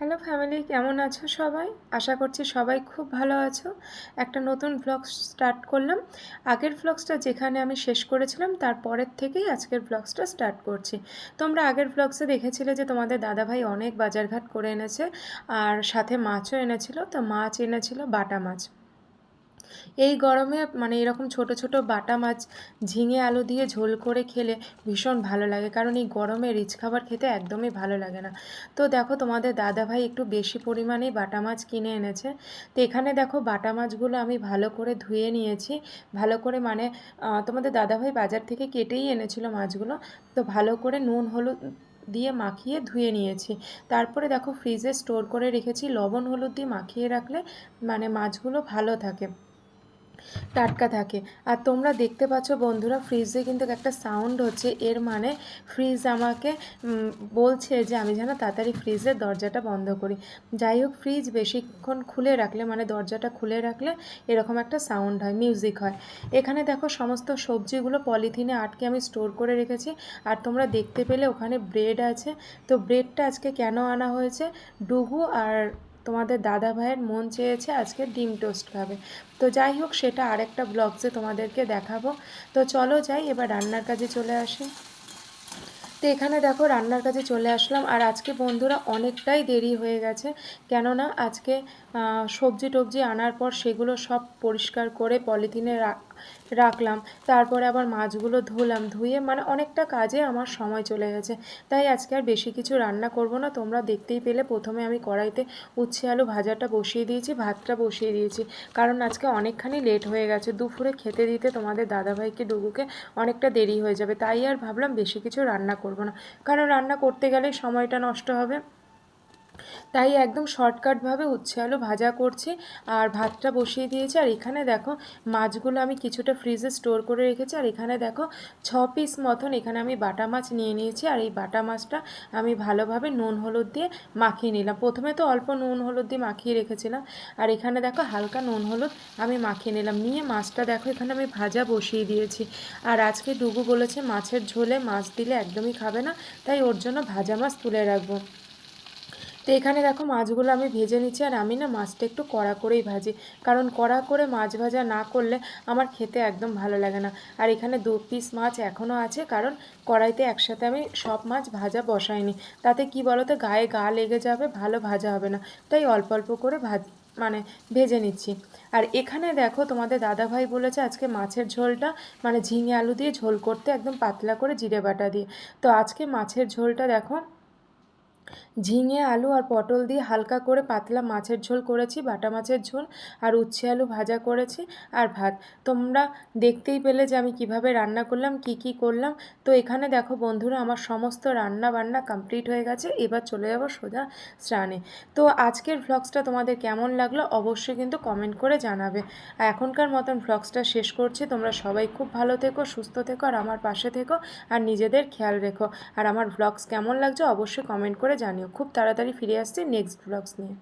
Hello family কেমন আছো সবাই? আশা করছি সবাই খুব ভালো আছো। একটা নতুন ব্লগ স্টার্ট করলাম। আগের ব্লগসটা যেখানে আমি শেষ করেছিলাম তারপরের থেকেই আজকের ব্লগসটা স্টার্ট করছি। তোমরা আগের ব্লগসে দেখেছিলে যে তোমাদের দাদাভাই অনেক বাজারঘাট করে এনেছে, আর সাথে মাছও এনেছিল। তো মাছ এনেছিল বাটা মাছ। এই গরমে মানে এরকম ছোট ছোট বাটা মাছ ঝিঙে আলু দিয়ে ঝোল করে খেলে ভীষণ ভালো লাগে। কারণ এই গরমে রিচ খাবার খেতে একদমই ভালো লাগে না। তো দেখো তোমাদের দাদাভাই একটু বেশি পরিমাণেই বাটা মাছ কিনে এনেছে। তো এখানে দেখো বাটা মাছগুলো আমি ভালো করে ধুয়ে নিয়েছি। ভালো করে মানে তোমাদের দাদাভাই বাজার থেকে কেটেই এনেছিল মাছগুলো। তো ভালো করে নুন, হলুদ দিয়ে মাখিয়ে ধুয়ে নিয়েছি। তারপরে দেখো ফ্রিজে স্টোর করে রেখেছি। লবণ, হলুদ দিয়ে মাখিয়ে রাখলে মানে মাছগুলো ভালো থাকে। টাটকা থাকে। আর তোমরা দেখতে পাচ্ছ বন্ধুরা, ফ্রিজে কিন্তু একটা সাউন্ড হচ্ছে। এর মানে ফ্রিজ আমাকে বলছে যে আমি যেন তাড়াতাড়ি ফ্রিজের দরজাটা বন্ধ করি। যাই হোক, ফ্রিজ বেশিক্ষণ খুলে রাখলে মানে দরজাটা খুলে রাখলে এরকম একটা সাউন্ড হয় মিউজিক হয়। এখানে দেখো সমস্ত সবজিগুলো পলিথিনে আটকে আমি স্টোর করে রেখেছি। আর তোমরা দেখতে পেলে ওখানে ব্রেড আছে। তো ব্রেডটা আজকে কেন আনা হয়েছে? ডুগু আর তোমাদের দাদা ভাইয়ের মন চেয়েছে আজকে ডিম টোস্ট খাবে। তো যাই হোক, সেটা আরেকটা ব্লগসে তোমাদেরকে দেখাবো। তো চলো যাই, এবার রান্নার কাজে চলে আসি। তো এখানে দেখো রান্নার কাছে চলে আসলাম, আর আজকে বন্ধুরা অনেকটাই দেরি হয়ে গেছে। কেননা আজকে সবজি টবজি আনার পর সেগুলো সব পরিষ্কার করে পলিথিনে রাখলাম। তারপরে আবার মাছগুলো ধুলাম। ধুয়ে মানে অনেকটা কাজে আমার সময় চলে গেছে। তাই আজকে আর বেশি কিছু রান্না করব না। তোমরা দেখতেই পেলে প্রথমে আমি কড়াইতে উচ্ছে, আলু ভাজাটা বসিয়ে দিয়েছি, ভাতটা বসিয়ে দিয়েছি। কারণ আজকে অনেকখানি লেট হয়ে গেছে। দুপুরে খেতে দিতে তোমাদের দাদাভাইকে ডুগুকে অনেকটা দেরি হয়ে যাবে। তাই আর ভাবলাম বেশি কিছু রান্না করব না। কারণ রান্না করতে গেলে সময়টা নষ্ট হবে। তাই একদম শর্টকাটভাবে উচ্ছে আলু ভাজা করছি আর ভাতটা বসিয়ে দিয়েছি। আর এখানে দেখো, মাছগুলো আমি কিছুটা ফ্রিজে স্টোর করে রেখেছি। আর এখানে দেখো, ছ পিস মতন এখানে আমি বাটা মাছ নিয়ে নিয়েছি। আর এই বাটা মাছটা আমি ভালোভাবে নুন, হলুদ দিয়ে মাখিয়ে নিলাম। প্রথমে তো অল্প নুন, হলুদ দিয়ে মাখিয়ে রেখেছিলাম। আর এখানে দেখো, হালকা নুন, হলুদ আমি মাখিয়ে নিলাম। নিয়ে মাছটা দেখো, এখানে আমি ভাজা বসিয়ে দিয়েছি। আর আজকে ডুগু বলেছে, মাছের ঝোলে মাছ দিলে একদমই খাবে না, তাই ওর জন্য ভাজা মাছ তুলে রাখব। তো এখানে দেখো মাছগুলো আমি ভেজে নিচ্ছি আর আমি না মাছটা একটু কড়া করেই ভাজি। কারণ কড়া করে মাছ ভাজা না করলে আমার খেতে একদম ভালো লাগে না। আর এখানে দু পিস মাছ এখনও আছে, কারণ কড়াইতে একসাথে আমি সব মাছ ভাজা বসাইনি। তাতে কি বলতো, গায়ে গা লেগে যাবে, ভালো ভাজা হবে না। তাই অল্প অল্প করে ভাজ মানে ভেজে নিচ্ছি। আর এখানে দেখো তোমাদের দাদাভাই বলেছে আজকে মাছের ঝোলটা মানে ঝিঙে আলু দিয়ে ঝোল করতে একদম পাতলা করে জিরে বাটা দিয়ে। তো আজকে মাছের ঝোলটা দেখো ঝিঙে, আলু আর পটল দিয়ে হালকা করে পাতলা মাছের ঝোল করেছি, বাটা মাছের ঝোল আর উচ্ছে আলু ভাজা করেছি আর ভাত। তোমরা দেখতেই পেলে যে আমি কীভাবে রান্না করলাম, কি কি করলাম। তো এখানে দেখো বন্ধুরা, আমার সমস্ত রান্না বান্না কমপ্লিট হয়ে গেছে। এবার চলে যাব সোজা স্নানে। তো আজকের ভ্লগসটা তোমাদের কেমন লাগল অবশ্যই কিন্তু কমেন্ট করে জানাবে। এখনকার মতন ভ্লগসটা শেষ করছি। তোমরা সবাই খুব ভালো থেকো, সুস্থ থেকো আর আমার পাশে থেকো আর নিজেদের খেয়াল রেখো। আর আমার ভ্লগস কেমন লাগছে অবশ্যই কমেন্ট করে জানিও। খুব তাড়াতাড়ি ফিরে আসছি নেক্সট ব্লগস নিয়ে।